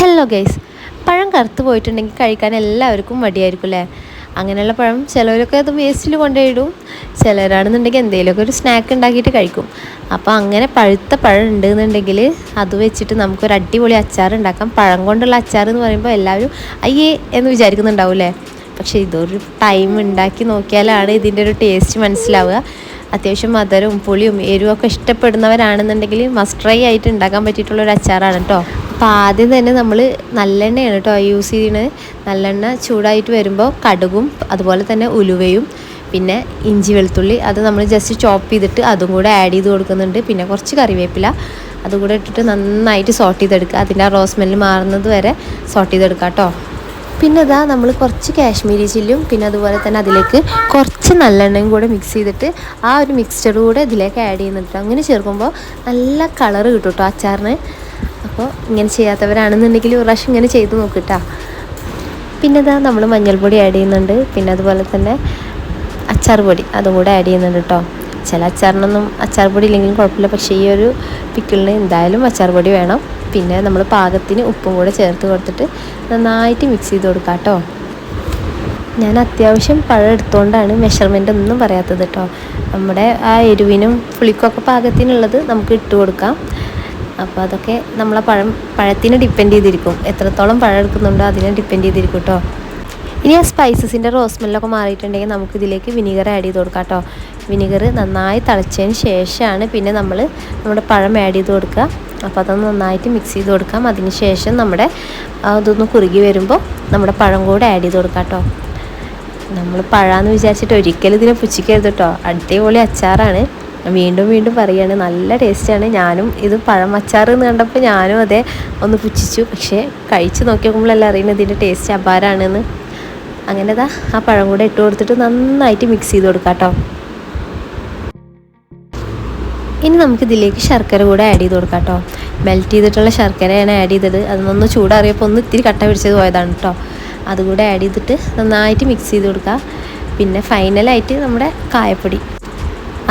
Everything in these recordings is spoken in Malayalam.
ഹലോ ഗൈസ് പഴം കറുത്ത് പോയിട്ടുണ്ടെങ്കിൽ കഴിക്കാൻ എല്ലാവർക്കും മടിയായിരിക്കും അല്ലേ അങ്ങനെയുള്ള പഴം ചിലവരൊക്കെ അത് വേസ്റ്റിൽ കൊണ്ടുപോയിടും. ചിലരാണെന്നുണ്ടെങ്കിൽ എന്തെങ്കിലുമൊക്കെ ഒരു സ്നാക്ക് ഉണ്ടാക്കിയിട്ട് കഴിക്കും. അപ്പോൾ അങ്ങനെ പഴുത്ത പഴം ഉണ്ടെന്നുണ്ടെങ്കിൽ അത് വെച്ചിട്ട് നമുക്കൊരു അടിപൊളി അച്ചാർ ഉണ്ടാക്കാം. പഴം കൊണ്ടുള്ള അച്ചാർ എന്ന് പറയുമ്പോൾ എല്ലാവരും അയ്യേ എന്ന് വിചാരിക്കുന്നുണ്ടാവും പക്ഷേ ഇതൊരു ടൈം ഉണ്ടാക്കി നോക്കിയാലാണ് ഇതിന്റെ ഒരു ടേസ്റ്റ് മനസ്സിലാവുക. അത്യാവശ്യം മധുരവും പുളിയും എരിവും ഒക്കെ ഇഷ്ടപ്പെടുന്നവരാണെന്നുണ്ടെങ്കിൽ മസ്റ്റ് ട്രൈ ആയിട്ട് ഉണ്ടാക്കാൻ പറ്റിയിട്ടുള്ള ഒരു അച്ചാറാണ് കേട്ടോ. അപ്പോൾ ആദ്യം തന്നെ നമ്മൾ നല്ലെണ്ണയാണ് കേട്ടോ യൂസ് ചെയ്യുന്നത് നല്ലെണ്ണ ചൂടായിട്ട് വരുമ്പോൾ കടുകും അതുപോലെ തന്നെ ഉലുവയും പിന്നെ ഇഞ്ചി വെളുത്തുള്ളി അത് നമ്മൾ ജസ്റ്റ് ചോപ്പ് ചെയ്തിട്ട് അതും കൂടെ ആഡ് ചെയ്ത് കൊടുക്കുന്നുണ്ട്. പിന്നെ കുറച്ച് കറിവേപ്പില അതും കൂടെ ഇട്ടിട്ട് നന്നായിട്ട് സോട്ട് ചെയ്തെടുക്കുക. അതിന്റെ ആ റോസ് മാറുന്നത് വരെ സോട്ട് ചെയ്തെടുക്കുക കേട്ടോ പിന്നെ ഇതാ നമ്മൾ കുറച്ച് കാശ്മീരി ചില്ലും പിന്നെ അതുപോലെ തന്നെ അതിലേക്ക് കുറച്ച് നല്ലെണ്ണയും കൂടെ മിക്സ് ചെയ്തിട്ട് ആ ഒരു മിക്സ്ചർ കൂടെ ഇതിലേക്ക് ആഡ് ചെയ്യുന്നുണ്ട് അങ്ങനെ ചേർക്കുമ്പോൾ നല്ല കളറ് കിട്ടും കേട്ടോ അച്ചാറിന്. അപ്പോൾ ഇങ്ങനെ ചെയ്യാത്തവരാണെന്നുണ്ടെങ്കിൽ ഒരു പ്രാവശ്യം ഇങ്ങനെ ചെയ്ത് നോക്കിട്ടാ. പിന്നെ ഇതാ നമ്മൾ മഞ്ഞൾപ്പൊടി ആഡ് ചെയ്യുന്നുണ്ട്. പിന്നെ അതുപോലെ തന്നെ അച്ചാർ പൊടി അതും കൂടെ ആഡ് ചെയ്യുന്നുണ്ട് കേട്ടോ. ചില അച്ചാറിനൊന്നും അച്ചാർ പൊടി ഇല്ലെങ്കിലും കുഴപ്പമില്ല. പക്ഷേ ഈ ഒരു പിക്കിളിന് എന്തായാലും അച്ചാർ പൊടി വേണം. പിന്നെ നമ്മൾ പാകത്തിന് ഉപ്പും കൂടെ ചേർത്ത് കൊടുത്തിട്ട് നന്നായിട്ട് മിക്സ് ചെയ്ത് കൊടുക്കാം കേട്ടോ. ഞാൻ അത്യാവശ്യം പഴം എടുത്തുകൊണ്ടാണ് മെഷർമെന്റ് ഒന്നും പറയാത്തത് കേട്ടോ. നമ്മുടെ ആ എരിവിനും പുളിക്കൊക്കെ പാകത്തിനുള്ളത് നമുക്ക് ഇട്ട് കൊടുക്കാം. അപ്പോൾ അതൊക്കെ നമ്മളെ പഴം പഴത്തിനെ ഡിപ്പെൻഡ് ചെയ്തിരിക്കും. എത്രത്തോളം പഴം എടുക്കുന്നുണ്ടോ അതിനെ ഡിപ്പെൻഡ് ചെയ്തിരിക്കും കേട്ടോ ഇനി ആ സ്പൈസസിന്റെ റോസ് സ്മെല്ലൊക്കെ മാറിയിട്ടുണ്ടെങ്കിൽ നമുക്ക് ഇതിലേക്ക് വിനീഗർ ആഡ് ചെയ്ത് കൊടുക്കാം കേട്ടോ വിനീഗർ നന്നായി തിളച്ചതിന് ശേഷമാണ് പിന്നെ നമ്മൾ നമ്മുടെ പഴം ആഡ് ചെയ്ത് കൊടുക്കുക. അപ്പോൾ അതൊന്ന് നന്നായിട്ട് മിക്സ് ചെയ്ത് കൊടുക്കാം. അതിന് ശേഷം നമ്മുടെ അതൊന്ന് കുറുകി വരുമ്പോൾ നമ്മുടെ പഴം കൂടെ ആഡ് ചെയ്ത് കൊടുക്കാം കേട്ടോ നമ്മൾ പഴാന്ന് വിചാരിച്ചിട്ട് ഒരിക്കലും ഇതിനെ പുച്ഛിക്കരുത് കേട്ടോ അടിപൊളി അച്ചാറാണ്. വീണ്ടും വീണ്ടും പറയുകയാണ് നല്ല ടേസ്റ്റാണ്. ഞാനും ഇത് പഴം അച്ചാർ എന്ന് കണ്ടപ്പോൾ ഞാനും അതെ ഒന്ന് പുച്ഛിച്ചു. പക്ഷേ കഴിച്ച് നോക്കി നോക്കുമ്പോഴല്ല അറിയുന്നത് ഇതിന്റെ ടേസ്റ്റ് അപാരമാണെന്ന്. അങ്ങനെ ഇതാ ആ പഴം കൂടെ ഇട്ട് കൊടുത്തിട്ട് നന്നായിട്ട് മിക്സ് ചെയ്ത് കൊടുക്കാം കേട്ടോ. ഇനി നമുക്ക് ഇതിലേക്ക് ശർക്കര കൂടെ ആഡ് ചെയ്ത് കൊടുക്കാം കേട്ടോ. മെൽറ്റ് ചെയ്തിട്ടുള്ള ശർക്കരയാണ് ആഡ് ചെയ്തത്. അതൊന്ന് ചൂടാറിയപ്പോൾ ഒന്ന് ഇത്തിരി കട്ട പിടിച്ചത് പോയതാണ് കേട്ടോ. അതുകൂടെ ആഡ് ചെയ്തിട്ട് നന്നായിട്ട് മിക്സ് ചെയ്ത് കൊടുക്കുക പിന്നെ ഫൈനലായിട്ട് നമ്മുടെ കായപ്പൊടി.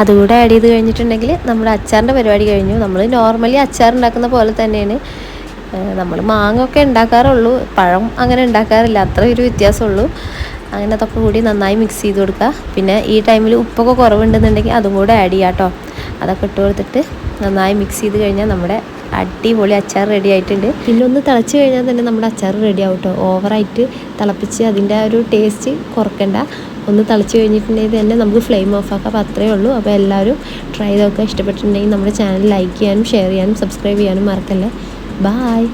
അതുകൂടെ ആഡ് ചെയ്ത് കഴിഞ്ഞിട്ടുണ്ടെങ്കിൽ നമ്മുടെ അച്ചാറിന്റെ പരിപാടി കഴിഞ്ഞു. നമ്മൾ നോർമലി അച്ചാർ ഉണ്ടാക്കുന്ന പോലെ തന്നെയാണ്. നമ്മൾ മാങ്ങ ഒക്കെ ഉണ്ടാക്കാറുള്ളൂ. പഴം അങ്ങനെ ഉണ്ടാക്കാറില്ല. അത്ര ഒരു വ്യത്യാസമുള്ളൂ. അങ്ങനെ അതൊക്കെ കൂടി നന്നായി മിക്സ് ചെയ്ത് കൊടുക്കുക. പിന്നെ ഈ ടൈമിൽ ഉപ്പൊക്കെ കുറവുണ്ടെന്നുണ്ടെങ്കിൽ അതും കൂടെ ആഡ് ചെയ്യാം കേട്ടോ അതൊക്കെ ഇട്ട് കൊടുത്തിട്ട് നന്നായി മിക്സ് ചെയ്ത് കഴിഞ്ഞാൽ നമ്മുടെ അടിപൊളി അച്ചാർ റെഡി ആയിട്ടുണ്ട്. പിന്നെ ഒന്ന് തിളച്ച് കഴിഞ്ഞാൽ തന്നെ നമ്മുടെ അച്ചാർ റെഡി ആവും കേട്ടോ ഓവറായിട്ട് തിളപ്പിച്ച് അതിന്റെ ആ ഒരു ടേസ്റ്റ് കുറക്കണ്ട. ഒന്ന് തിളച്ച് കഴിഞ്ഞിട്ടുണ്ടെങ്കിൽ തന്നെ നമുക്ക് ഫ്ലെയിം ഓഫ് ആക്കാം. അപ്പോൾ അത്രയേ ഉള്ളൂ. അപ്പോൾ എല്ലാവരും ട്രൈ ചെയ്തൊക്കെ ഇഷ്ടപ്പെട്ടിട്ടുണ്ടെങ്കിൽ നമ്മുടെ ചാനൽ ലൈക്ക് ചെയ്യാനും ഷെയർ ചെയ്യാനും സബ്സ്ക്രൈബ് ചെയ്യാനും മറക്കല്ലേ. ബായ്